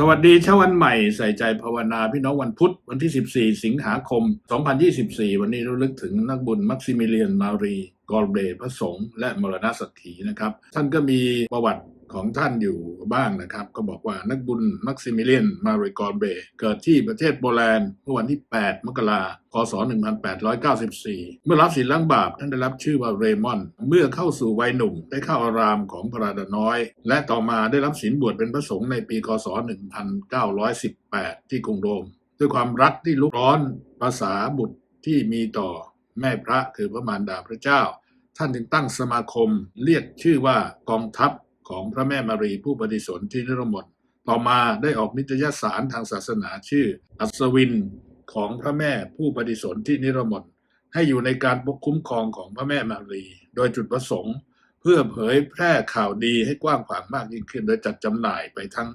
สวัสดีเช้าวันใหม่ใส่ใจภาวนาพี่น้องวันพุธวันที่ 14 สิงหาคม 2024 วันนี้เราลึกถึงนักบุญมักซิมิเลียนมารี กอลเบรพระสงฆ์และมรณสักขีนะครับ ท่านก็มีประวัติ ของท่านอยู่บ้างนะครับ ก็บอกว่านักบุญมักซิมิเลียนมารีกอลเบเกิดที่ประเทศโปแลนด์เมื่อวันที่ 8 มกราคมพศ1894 เมื่อรับศีลล้างบาปท่านได้รับชื่อว่าเรมอน เมื่อเข้าสู่วัยหนุ่ม ได้เข้าอารามของพระราดาน้อย และต่อมาได้รับศีลบวชเป็นพระสงฆ์ในปีคศ 1918 ที่กรุงโรม ด้วยความรักที่ลุกร้อนภาษาบุตรที่มีต่อแม่พระคือพระมารดาพระเจ้า ท่านจึงตั้งสมาคมเรียกชื่อว่ากองทัพ ของพระแม่มารีผู้ปฏิสนธินิรมนต่อมาได้ออกนิตยสารทางศาสนาชื่อ อัศวินของพระแม่ผู้ปฏิสนธินิรมนให้อยู่ในการปกคุ้มครองของพระแม่มารี โดยจุดประสงค์ เพื่อเผยแพร่ข่าวดีให้กว้างขวางมากยิ่งขึ้น โดยจัดจำหน่ายไปทั้ง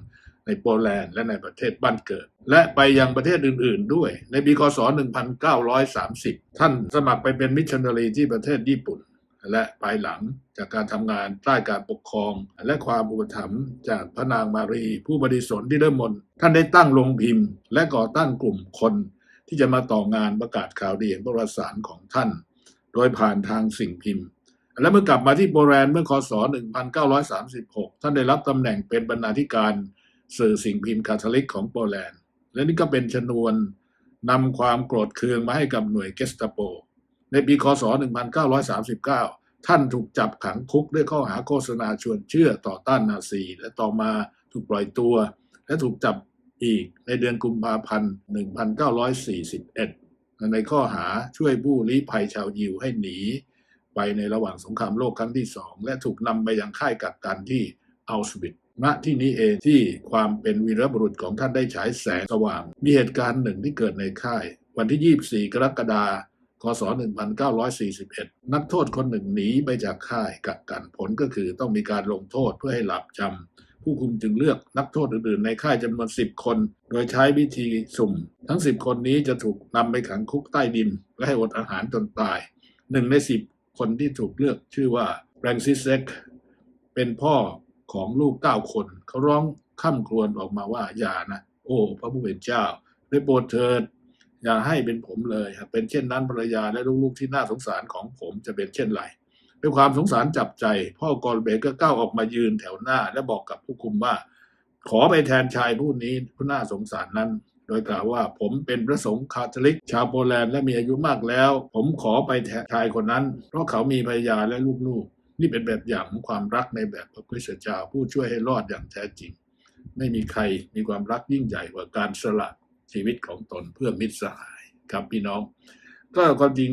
ในโปแลนด์และในประเทศบ้านเกิด และไปยังประเทศอื่น ๆ ด้วย ในปีคศ 1930 ท่านสมัครไปเป็นมิชชันนารีที่ประเทศญี่ปุ่น และภายหลังจากการทำงานใต้การปกครอง และความอุปถัมภ์จากพระนางมารี ผู้บริสนที่เริ่มมน ท่านได้ตั้งโรงพิมพ์ และก่อตั้งกลุ่มคน ที่จะมาต่องานประกาศข่าวดีแห่งประวัติศาสตร์ของท่าน โดยผ่านทางสิ่งพิมพ์ และเมื่อกลับมาที่โปแลนด์เมื่อคศ 1936 ท่านได้รับตำแหน่งเป็นบรรณาธิการสื่อสิ่งพิมพ์คาทอลิกของโปแลนด์ และนี่ก็เป็นชนวนนำความโกรธเคืองมาให้กับหน่วยเกสตาโป ในปีคศ 1939 ท่านถูกจับขังคุกด้วยข้อหาโฆษณาชวนเชื่อต่อต้านนาซี และต่อมาถูกปล่อยตัว และถูกจับอีกในเดือนกุมภาพันธ์ 1941 ในข้อหาช่วยผู้ลี้ภัยชาวยิวให้หนี ไปในระหว่างสงครามโลกครั้งที่สองและถูกนำไปยังค่ายกักกันที่อัลสวิตณที่นี้เองที่ความเป็นวีรบุรุษของท่านได้ฉายแสงสว่าง มีเหตุการณ์หนึ่งที่เกิดในค่าย วันที่ 24 กรกฎาคม คศ1941 นักโทษคนหนึ่งหนีไปจากค่ายกักกันผลก็คือต้องมีการลงโทษเพื่อให้หลับจำผู้คุมจึงเลือกนักโทษอื่นๆ ในค่ายจำนวน 10 คน โดยใช้วิธีสุ่ม ทั้ง 10 คนนี้จะถูกนำไปขังคุกใต้ดิน และให้อดอาหารจนตายหนึ่งใน 10 คนที่ถูกเลือกชื่อว่าแบรงซิสเซกเป็นพ่อของลูก9คน เขาร้องข้ามครวญออกมาว่าอย่านะ โอ้ พระผู้เป็นเจ้าได้โปรดเถิด อย่าให้เป็นผมเลยเป็นเช่นนั้นภรรยาและลูกๆที่น่าสงสารของผมจะเป็นเช่นไรด้วยความสงสารจับใจ พ่อกอลเบก็ก้าวออกมายืนแถวหน้า และบอกกับผู้คุมว่า ขอไปแทนชายผู้นี้ผู้น่าสงสารนั้น โดยกล่าวว่าผมเป็นพระสงฆ์คาทอลิก ชาวโปแลนด์และมีอายุมากแล้ว ผมขอไปแทนชายคนนั้น เพราะเขามีภรรยาและลูกๆ นี่เป็นแบบอย่างของความรักในแบบพระคริสตเจ้าผู้ช่วยให้รอดอย่างแท้จริง ไม่มีใครมีความรักยิ่งใหญ่กว่าการสละ ชีวิตของตนเพื่อมิตรสหายครับพี่น้อง ก็ความจริง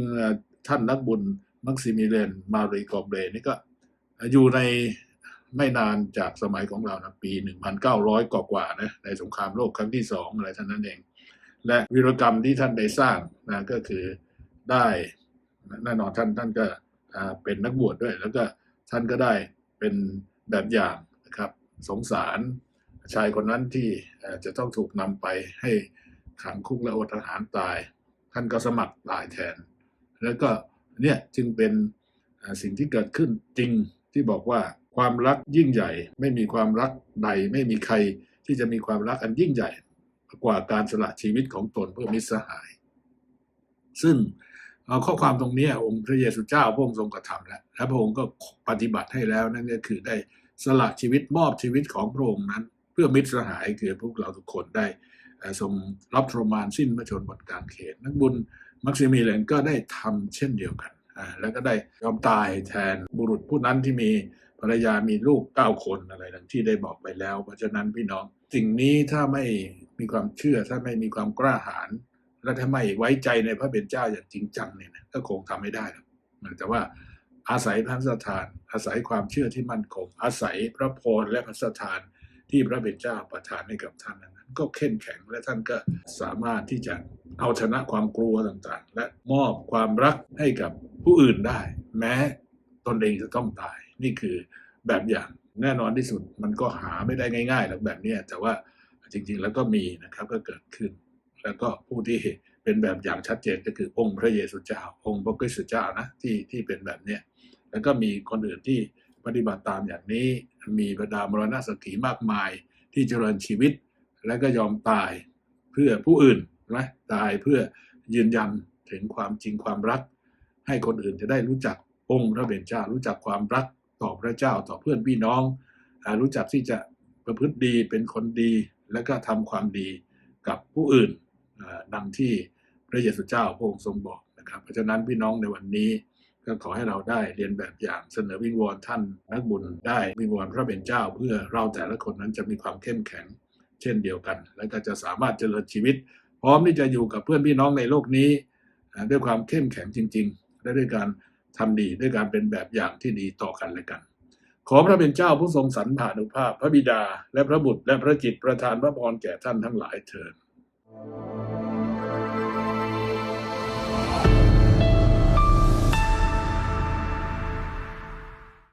ท่านนักบุญมักซิมิเลนมารีกอบเบรนี่ก็อยู่ในไม่นานจากสมัยของเรานะปี 1,900 กว่ากว่าๆนะในสงครามโลกครั้งที่สองอะไรท่านนั้นเอง และวิรกรรมที่ท่านได้สร้างนะก็คือได้แน่นอนท่านท่านก็เป็นนักบวชด้วย แล้วก็ท่านก็ได้เป็นแบบอย่างนะครับ สงสารชายคนนั้นที่จะต้องถูกนำไปให้ ขังคุกและอดอาหารตาย ท่านก็สมัครตายแทน แล้วก็เนี่ยจึงเป็นสิ่งที่เกิดขึ้นจริงที่บอกว่าความรักยิ่งใหญ่ ไม่มีความรักใดไม่มีใครที่จะมีความรักอันยิ่งใหญ่ กว่าการสละชีวิตของตนเพื่อมิตรสหาย ซึ่งเอ่อข้อความตรงนี้องค์พระเยซูเจ้าพระองค์ทรงกระทำแล้วและพระองค์ก็ปฏิบัติให้แล้วนั่นก็คือได้สละชีวิตมอบชีวิตของพระองค์นั้น เพื่อมิตรสหายคือพวกเราทุกคนได้ ทรงรับทรมานสิ้นพระชนบนกลางเขน นักบุญมักซิมิเลนก็ได้ทำเช่นเดียวกัน แล้วก็ได้ยอมตายแทนบุรุษผู้นั้นที่มีภรรยามีลูกเก้าคนอะไรดังที่ได้บอกไปแล้ว เพราะฉะนั้นพี่น้องสิ่งนี้ถ้าไม่มีความเชื่อถ้าไม่มีความกล้าหาญและถ้าไม่ไว้ใจในพระเป็นเจ้าอย่างจริงจังเนี่ยก็คงทำไม่ได้หรอกแต่ว่าอาศัยพระสถาน อาศัยความเชื่อที่มั่นคง อาศัยพระพรและพระสถานที่พระเป็นเจ้าประทานให้กับท่านนั้น ก็เข้มแข็งและท่านก็สามารถที่จะเอาชนะความกลัวต่างๆ และมอบความรักให้กับผู้อื่นได้ แม้ตนเองจะต้องตาย นี่คือแบบอย่างแน่นอนที่สุดมันก็หาไม่ได้ง่ายๆหรอกแบบนี้แต่ว่าจริงๆแล้วก็มีนะครับก็เกิดขึ้น แล้วก็ผู้ที่เป็นแบบอย่างชัดเจนก็คือองค์พระเยซูเจ้า องค์พระคริสต์เจ้านะที่ที่เป็นแบบเนี้ยแล้วก็มีคนอื่นที่ปฏิบัติตามอย่างนี้มีบรรดามรณะสกีมากมายที่เจริญชีวิต และก็ยอมตายเพื่อผู้อื่นนะตายเพื่อยืนยันถึงความจริงความรัก ให้คนอื่นจะได้รู้จักองค์พระเบญจารู้จักความรักต่อพระเจ้าต่อเพื่อนพี่น้อง รู้จักที่จะประพฤติดีเป็นคนดีและก็ทำความดีกับผู้อื่นดังที่พระเยซูเจ้าพระองค์ทรงบอกนะครับ เพราะฉะนั้นพี่น้องในวันนี้ก็ขอให้เราได้เรียนแบบอย่างเสนอวิงวอนท่านนักบุญได้วิงวอนพระเป็นเจ้า เพื่อเราแต่ละคนนั้นจะมีความเข้มแข็ง เช่นเดียวกัน และก็จะสามารถเจริญชีวิต พร้อมที่จะอยู่กับเพื่อนพี่น้องในโลกนี้ ด้วยความเข้มแข็งจริง ๆ และด้วยการทำดีด้วยการเป็นแบบอย่างที่ดีต่อกันและกัน ขอพระเป็นเจ้าผู้ทรงสรรผานุภาพ พระบิดาและพระบุตรและพระจิตประทานพระพรแก่ท่านทั้งหลายเถิด